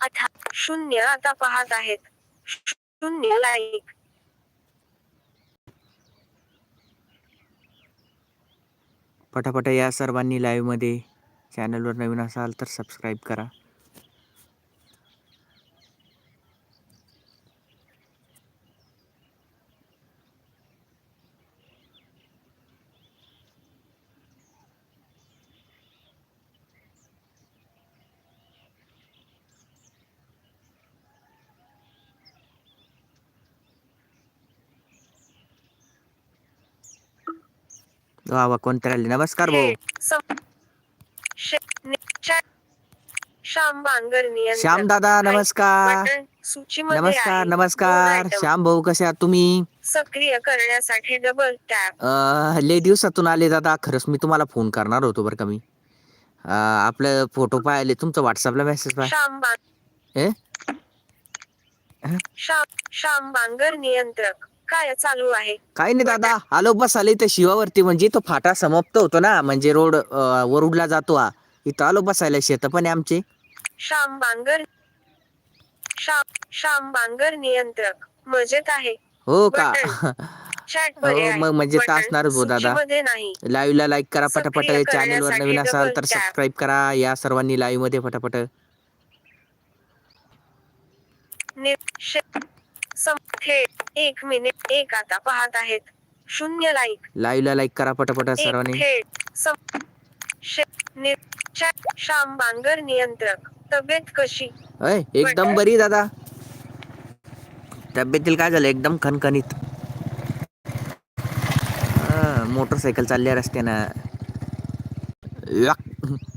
अठा शून्य आता पाहत आहेत. शून्य लाईक पटापट या सर्वांनी लाईव्हमध्ये चॅनलवर नवीन असाल तर सबस्क्राईब करा. वा वा कोणतरी आले नमस्कार भाऊ श्याम बांगर नियंत्रक. श्याम दादा. नमस्कार नमस्कार. नमस्कार. श्याम भाऊ कसे आहात तुम्ही? सक्रिय करण्यासाठी डबल टॅप लय दिवसातून आले दादा. खरंच मी तुम्हाला फोन करणार होतो बरं का मी. आपलं फोटो पाहिले. तुमचं व्हॉट्सअपला मेसेज श्याम श्याम बांगर नियंत्रक काय चालू आहे? काही नाही दादा आलो बस आले इथं शिवावरती म्हणजे तो फाटा समाप्त होतो ना म्हणजे रोड अं, वरुडला जातो हा. इथं आलो बसायला शेत पण आहे आमचे. श्याम बांगर श्याम श्याम बांगर नियंत्रक मजेत आहे. हो का? चॅट हो, मग म्हणजे बटन असणारच हो दादा. सूचीमध्ये नाही. लाईव्ह ला लाईक करा पटापट सक्रिय चॅनलवर करण्यासाठी नवीन असाल तर double tap. सबस्क्राईब करा या सर्वांनी लाईव्हमध्ये पटापट. नि- शे- सम- थेट एक मिनिट एक आता पाहत आहेत. शून्य लाईक लाईव्ह ला लाईक करा पटापट सर्वांनी. थेट. श्याम बांगर नियंत्रक. तब्येत कशी? अय एकदम बरी दादा. तब्येतील काय झालं? एकदम खणखणीत हा, मोटरसायकल चालली आहे रस्त्यानं.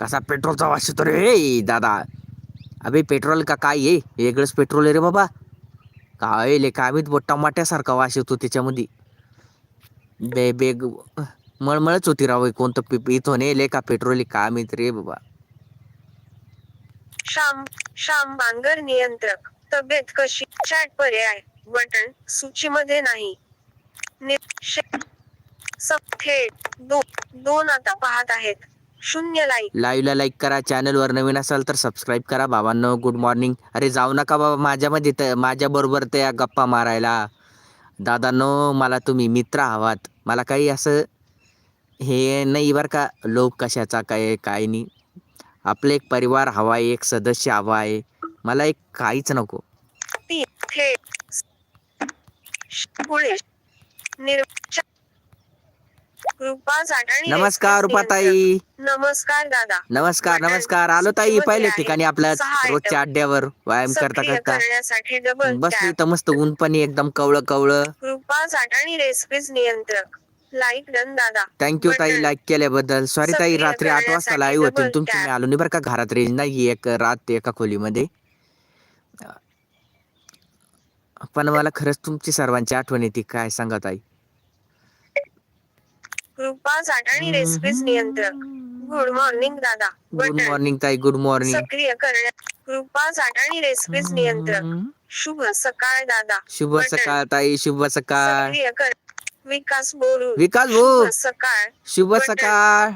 कसा पेट्रोलचा वास येतो रे दादा. अबे पेट्रोल का काय ये वेगळंच पेट्रोल आहे रे बाबा. काय ले काय माहीत टमाट्यासारखा वास येतो त्याच्यामध्ये. बे बेग मळमळच होती राव कोणतं पि- इथून येले का पेट्रोल काय माहीत रे बाबा. श्याम श्याम बांगर नियंत्रक. तब्येत कशी? चॅट पर्याय. बटन सूचीमध्ये नाही. नि- शे- सम- थेट दो- दोन आता पाहत आहेत. शून्य लाईक. लाईव्हला लाईक करा चॅनलवर नवीन असाल तर सबस्क्राईब करा. बाबांनो गुड मॉर्निंग. अरे जाऊ नका बाबा माझ्यामध्ये तर माझ्या बरोबर त्या गप्पा मारायला. दादांनो मला तुम्ही मित्र हवात मला काही असं हे नाही बरं का लोक कशाचा काय काय नाही. आपलं एक परिवार हवा आहे एक सदस्य हवा आहे. मला एक काहीच नको. तीन थेट श- पुढे निर च- रुपा जाटाणी नमस्कार रुपाताई. नमस्कार दादा. नमस्कार बटन नमस्कार. आलो ताई पहिल्या आहे. ठिकाणी आपल्या सहा रोजच्या. अड्ड्यावर व्यायाम करता सक्रिय करता करण्यासाठी डबल टॅप इथं मस्त ऊन पण आहे, एकदम कवळं कवळं. रुपा जाटाणी रेसिपीज नियंत्रक. लाईक डन दादा. थँक्यू ताई बटन. लाईक केल्याबद्दल. सॉरी ताई सक्रिय रात्री आठ वाजता करण्यासाठी लाईव्ह होते. double तुमची मी tap. आलो नाही बरं का घरात. रेंज नाही एक रात एका खोलीमध्ये. पण मला खरंच तुमची सर्वांची आठवण येते. काय सांगा ताई? रुपा जाटाणी रेसिपीज नियंत्रक. गुड मॉर्निंग दादा. गुड मॉर्निंग ताई. गुड मॉर्निंग सक्रिय करण्या रुपा जाटाणी रेसिपीज नियंत्रक. शुभ सकाळ दादा. शुभ. सकाळ ताई. शुभ सकाळ. सक्रिय कर. विकास बोरू. विकास भाऊ. शुभ सकाळ. शुभ. सकाळ.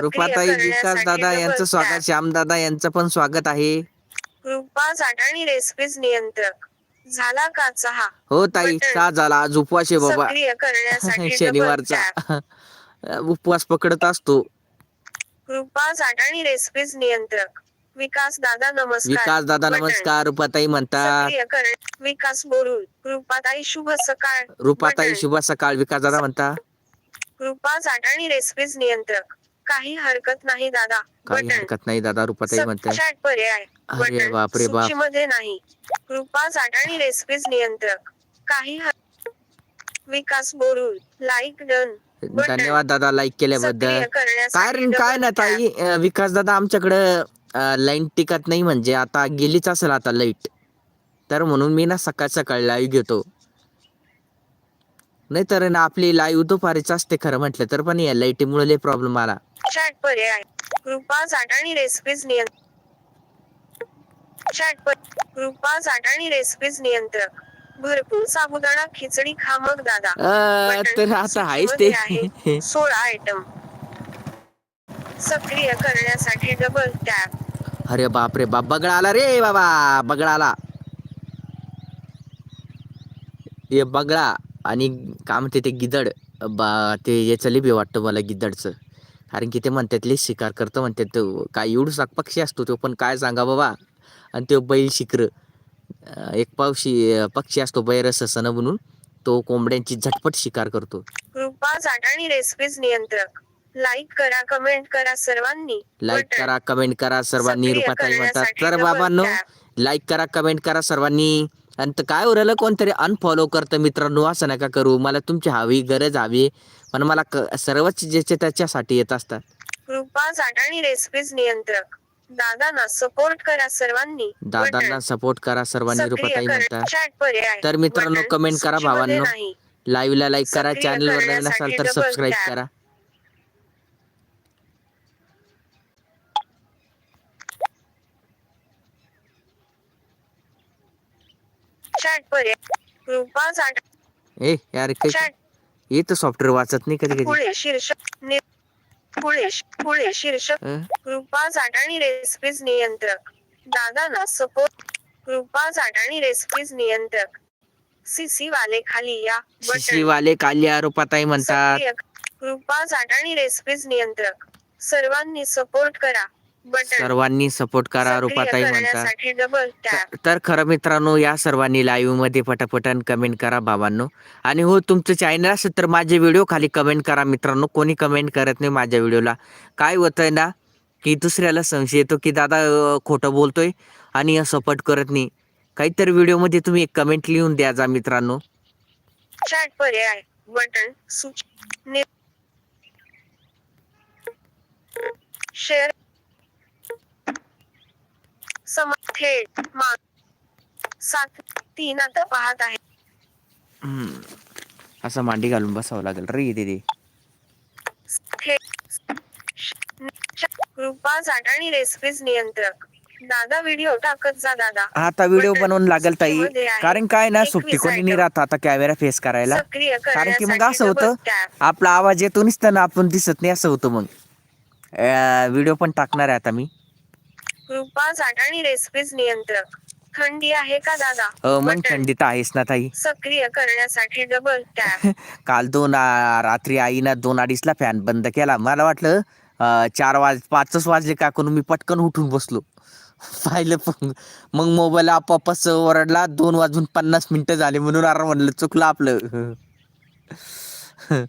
रुपाताई विकास दादा यांचं स्वागत. श्याम दादा यांचं पण स्वागत आहे. रुपा जाटाणी रेसिपीज नियंत्रक. झाला का चहा? हो ताई. का झाला. आज उपवास आहे बाबा. शनिवारचा. उपवास पकडत असतो. रेसिपीज नियंत्रक. विकास दादा नमस्कार. विकास दादा. नमस्कार. रुपाताई म्हणतात. सक्रिय विकास बोरू रुपाताई शुभ सकाळ. रुपाताई. शुभ सकाळ. विकास दादा म्हणता. रुपा जाटाणी रेसिपीज नियंत्रक. काही हरकत नाही दादा. काही बटन. हरकत नाही दादा रुपाताई सब म्हणते चॅट पर्याय. अरे बटन. बाप. सूचीमध्ये नाही. रुपा जाटाणी रेसिपीज नियंत्रक. काही हर- विकास बोरू लाईक डन. धन्यवाद दादा लाईक केल्याबद्दल. सक्रिय काय ना. ताई विकास दादा आमच्याकडं लाईन टिकत नाही म्हणजे आता गेलीच असेल आता लाइट तर म्हणून मी ना सकाळ सकाळी लाईव्ह घेतो. नाही तर ना आपली लाईव्ह दुपारीच असते खरं म्हटलं तर पण या लाईटीमुळे प्रॉब्लेम आला. चॅट पर्याय Jatani recipes chat Jatani recipes नियंत्रक भरपूर साबुदाणा खिचडी खा मग दादा. अ, बटण तर आता आहेच ते. आहे सोळा आयटम सक्रिय करण्यासाठी डबल टॅप अरे बाप रे बाप बगळा आला रे बाबा बगळा आला हे बगळा आणि काय म्हणते ते गिदड बा ते याचं लिबी वाटतं मला गिदडचं. कारण की ते म्हणतात लई शिकार करतो म्हणतात तो काय एवढूसा पक्षी असतो तो पण काय सांगा बाबा? आणि तो बैल शिकर. एक पावशी पक्षी असतो बैरस सण म्हणून तो कोंबड्यांची झटपट शिकार करतो. कृपा आणि रेसिपीज नियंत्रक. लाईक करा कमेंट करा सर्वांनी. लाईक. करा कमेंट करा सर्वांनी सक्रिय रुपाताई म्हणतात. करण्यासाठी तर बाबांनो. लाईक करा कमेंट करा सर्वांनी. आणि तर काय उरलं कोणतरी अनफॉलो करतं मित्रांनो असं नका करू. मला तुमची हवी गरज हवी पण मला क सर्वच ज्याचे त्याच्यासाठी येत असतात. कृपा आणि रेसिपीज नियंत्रक. दादांना सपोर्ट करा सर्वांनी दादांना. सपोर्ट करा सर्वांनी रुपाताई म्हणतात चॅट पर्याय तर मित्रांनो, बटण. कमेंट करा सूचीमध्ये भावांनो. नाही. लाईव्हला लाईक करा सक्रिय चॅनलवर नवीन असाल करण्यासाठी तर सबस्क्राईब. करा चॅट पर्याय कृपा चाट ए यार चॅट येतं सॉफ्टवेअर वाचत नाही कधी कधी पुढे शीर्षक नि- पुढे पुढे शीर्षक? कृपा आणि रेसिपीज नियंत्रक. दादांना सपोर्ट कृपा आणि रेसिपीज नियंत्रक. सीसी वाले खाली या बटन. शिशीवाले काल्या रुपाताई म्हणतात. कृपा आणि रेसिपीज नियंत्रक. सर्वांनी सपोर्ट करा. सर्वांनी सपोर्ट करा रुपाताई म्हणतात. तर- खरं मित्रांनो या सर्वांनी लाईव्हमध्ये पटापटन कमेंट करा बाबांनो. आणि हो तुमचं चॅनल असेल तर माझे व्हिडिओ खाली कमेंट करा मित्रांनो. कोणी कमेंट करत नाही माझ्या व्हिडिओला काय होतंय ना की दुसऱ्याला संशय येतो की दादा खोटं बोलतोय आणि सपोर्ट करत नाही. काहीतरी व्हिडिओमध्ये तुम्ही एक कमेंट लिहून द्या जा मित्रांनो. पर्याय बटन. शेअर सम थेट मा सात तीन आता पाहत आहे हम्म. असं मांडी घालून बसावं लागेल रे दीदी थेट कृपा आणि रेसिपीज नियंत्रक दादा व्हिडिओ टाकत जा दादा आता व्हिडिओ बनवून लागेल ताई. कारण काय ना सुट्टी कोणी नाही. राहत आता कॅमेरा फेस करायला सक्रिय कारण की मग असं होतं. आपला आवाज येतो नसतं ना आपण दिसत नाही असं होतं मग व्हिडिओ पण टाकणार आहे आता मी कृपा आणि रेसिपीज नियंत्रक. थंडी आहे का दादा? मग तर आहेच ना ताई. सक्रिय करण्यासाठी डबल टॅप काल दोन रात्री आईनं दोन अडीचला फॅन बंद केला. मला वाटलं चार वाज पाचच वाजले का करून मी पटकन उठून बसलो. पाहिलं पण मग मोबाईल आपापच ओरडला दोन वाजून पन्नास मिनिटं झाले म्हणून अरे म्हणलं चुकलं आपलं.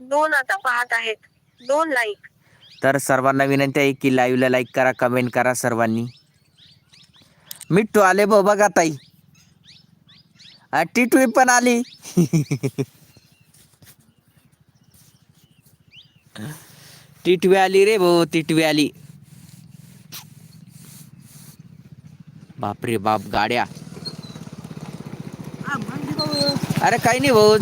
दोन आता पाहत आहेत. दोन लाईक तर सर्वांना विनंती आहे की लाईव्हला लाईक करा कमेंट करा सर्वांनी. मिठ्ठू आले बघ बघा ताई. टिटवी पण आली. टिटवी आली रे भाऊ टिटवी आली. बापरे बाप गाड्या. अरे काही नाही भाऊ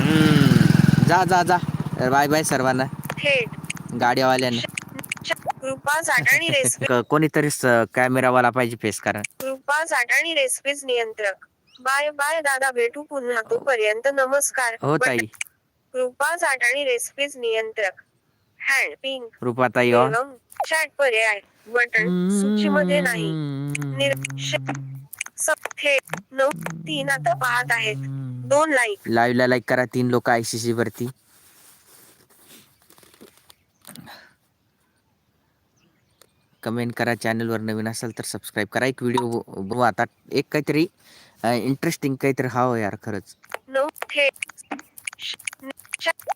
हम्म, जा जा जा. बाय बाय सर्वांना. कृपा क- कोणीतरी स- कॅमेरावाला पाहिजे फेस करा. कृपा आणि रेसिपीज नियंत्रक. बाय बाय दादा भेटू पुन्हा तोपर्यंत. नमस्कार. हो ताई. कृपा आणि रेसिपीज नियंत्रक. हँड पिंक रुपाताई ऑन एवं चॅट पर्याय बटन सूचीमध्ये नाही. निर- श- स- थेट नऊ तीन आता पाहत आहेत. दोन लाईक लाईव्हला लाईक करा तीन लोक आय सी सी वरती. कमेंट करा चॅनलवर नवीन असाल तर सबस्क्राईब करा. एक व्हिडिओ बघू आता एक काहीतरी इंटरेस्टिंग काहीतरी हवं यार खरंच.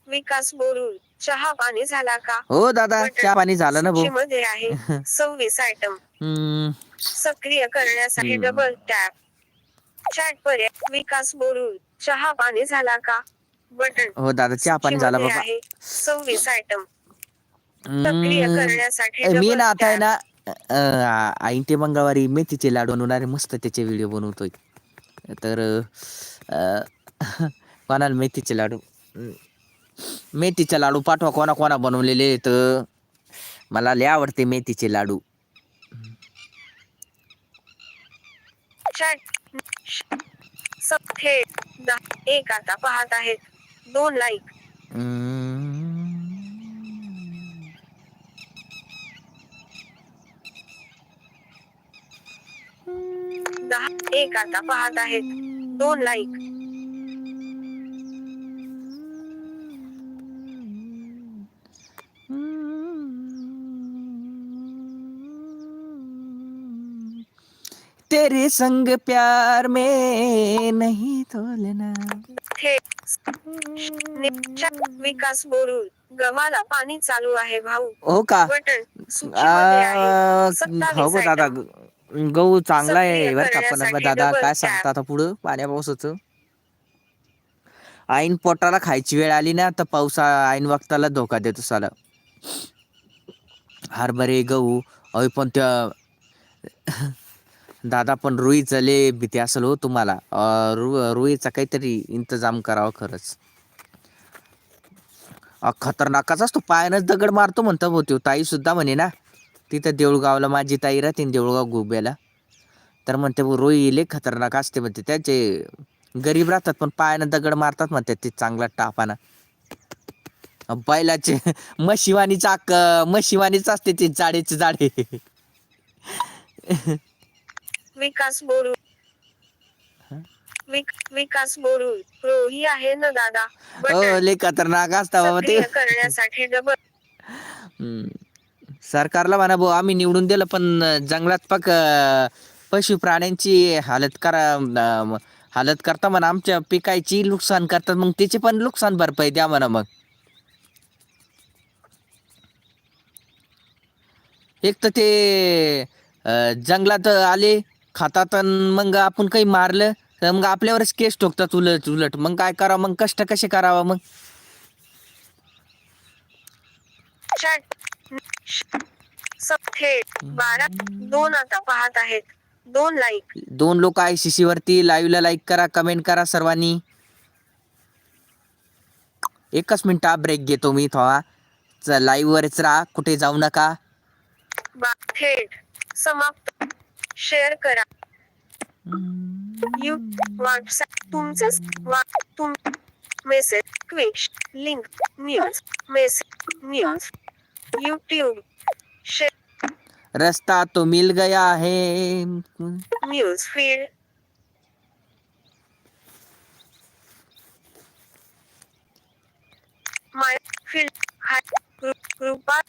विकास बोरुल चहा पाणी झाला का? हो दादा. चहा पाणी झालं ना भाऊ. सूचीमध्ये आहे. सव्वीस आयटम सक्रिय करण्यासाठी. डबल टॅप चॅट पर्याय विकास बोरुल चहा पाणी झाला का? बटन हो दादा चहा पाणी झाला बाबा सव्वीस आयटम करण्यासाठी ए, मी double ना आता आहे tap. ना ऐन ते मंगळवारी मेथीचे लाडू बनवणारे मस्त त्याचे व्हिडिओ बनवतोय. तर अं, कोणाला मेथीचे लाडू. मेथीचे लाडू पाठवा कोणा कोणा बनवलेले तर मला लय आवडते मेथीचे लाडू. चॅट दहा एक आता पाहत आहेत. दोन लाईक दहा एक आता पाहत आहेत. दोन लाईक तेरे संग प्यार में नहीं तोलना। विकास बोरुल गव्हाला पाणी चालू आहे भाऊ. हो का? हो गं दादा गहू चांगला आहे बरं का पण दादा काय. सांगता आता पुढं? पाण्या पावसाचं. ऐन पोटाला खायची वेळ आली ना तर पावसा ऐन वक्ताला धोका देतो साला. हरभरे गहू अहो पण त्या दादा पण रुईचं लय भीती असेल हो तुम्हाला. अं, रु रुईचा काहीतरी इंतजाम करावा खरंच. अ, खतरनाकच असतो. पायानंच दगड मारतो म्हणतो भाऊ त्यो. ताई सुद्धा म्हणे ना तिथं देऊळगावला माझी ताई राहते ना देऊळगाव गुब्याला. तर म्हणते भाऊ रोई लय खतरनाक असते म्हणते. त्याचे गरीब राहतात पण पायानं दगड मारतात म्हणते ते चांगला टापाना. अ, बैलाचे मशिवानीचा अक्क मशिवानीच असते ते जाडेचे जाडे. विकास विक विकास बोरुल रोही आहे ना दादा? हो लय खतरनाक असता बाबा ते. सक्रिय करण्यासाठी डबल हम्म. सरकारला म्हणा भाऊ आम्ही निवडून दिलं पण जंगलात पक पशु प्राण्यांची हालत करा अं, हालत करता म्हणा आमच्या पिकायची नुकसान करतात मग त्याची पण नुकसान भरपाई द्या म्हणा मग. एक तर ते अं, जंगलात आले खातात अन मग आपण काही मारलं तर मग आपल्यावरच केस ठोकतात उलट उलट. मग काय करावं? मग कष्ट कसे करावं मग? बारा दोन आता पाहत आहेत दोन लाईक दोन लोक आय सी सी वरती लाईव्हला लाईक करा कमेंट करा सर्वांनी. एकच मिनिट ब्रेक घेतो मी थोडा. लाईव्ह वरच राहा कुठे जाऊ नका. बा थेट. समाप्त. शेअर करा यू व्हॉट्सअप तुमचंच तुम message quick link news message news YouTube share रस्ता तो मिल गया है news feed my field hi कृपा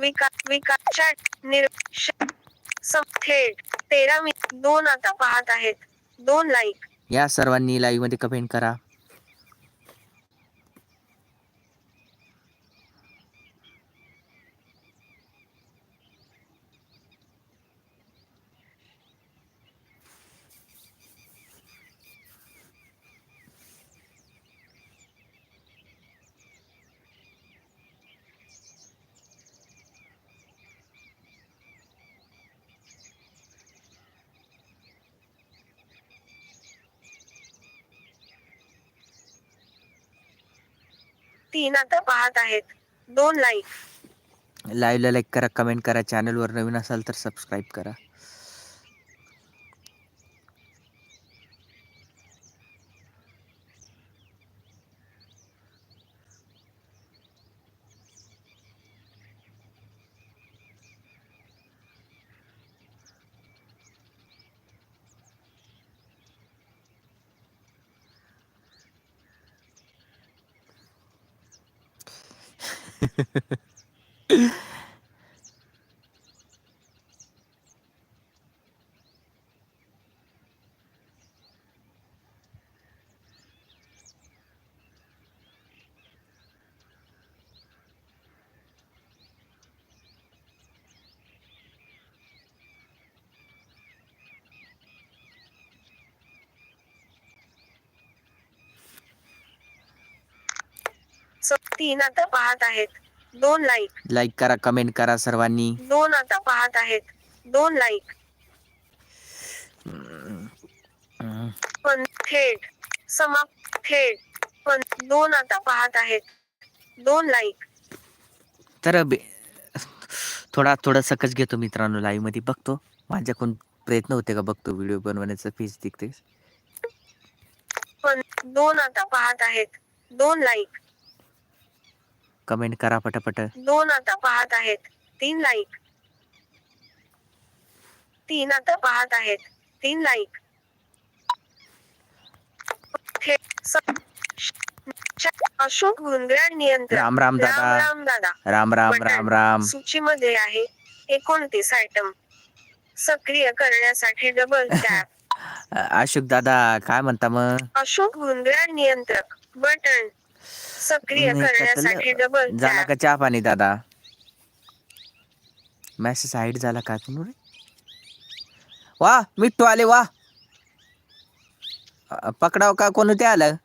विकास विकास चॅट निर श- सम थेट तेरा मी दोन आता पाहत आहेत. दोन लाईक या सर्वांनी लाईव्हमध्ये कमेंट करा. तीन आता पाहत आहेत. दोन लाईक लाईव्हला लाईक करा कमेंट करा चॅनलवर नवीन असाल तर सबस्क्राईब करा. तीन आता पाहत आहेत. दोन लाईक लाईक करा कमेंट करा सर्वांनी. दोन आता पाहत आहेत. दोन लाईक पण थेट समाप्त थेट पण दोन आता पाहत आहेत. दोन लाईक तर बे थोडा थोडा सकच घेतो मित्रांनो लाईव्हमध्ये. बघतो. माझ्याकडून प्रयत्न होते का बघतो व्हिडिओ बनवण्याचा फीस दिखते? पण दोन आता पाहत आहेत. दोन लाईक कमेंट करा पटापट. दोन आता पाहत आहेत. तीन लाईक तीन आता पाहत आहेत. तीन लाईक अशोक गुंगराड नियंत्रण. राम राम राम दादा. राम दादा. राम राम. राम राम. सूचीमध्ये आहे एकोणतीस आयटम सक्रिय करण्यासाठी डबल टॅप अशोक दादा काय म्हणता मग? अशोक गुंगराड नियंत्रक. बटन सक्रिय नाही, करण्यासाठी. डबल झाला का चहा पाणी दादा? मॅसेज हाईट झाला पण रे? वा मिठ्ठू आले वा. अ, पकडाव का? कोण ते आलं?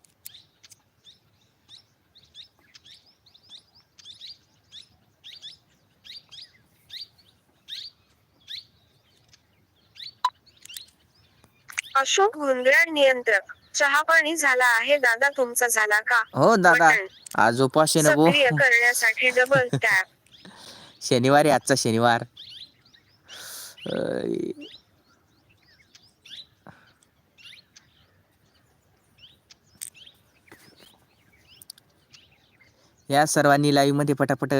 अशोक गुंगराड नियंत्रक. चहा पाणी झाला आहे. दादा तुमचा झाला का? हो दादा. आज उपास आहे ना भाऊ सक्रिय करण्यासाठी डबल टॅप शनिवार आहे आजचा शनिवार. अय. या सर्वांनी लाईव्हमध्ये पटापट.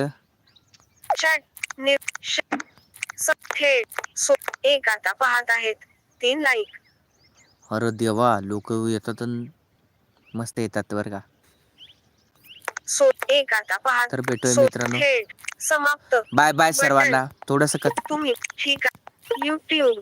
चॅट नि श- स- थेट. सो एक आता पाहत आहेत. तीन लाईक अरे देवा लोक येतात मस्त येतात बरं का. सो एक आता पाहत तर भेटूया सो मित्रांनो. थेट समाप्त. Bye bye. सर्वांना. थोडस तुम्ही ठीक आहे. युट्यूब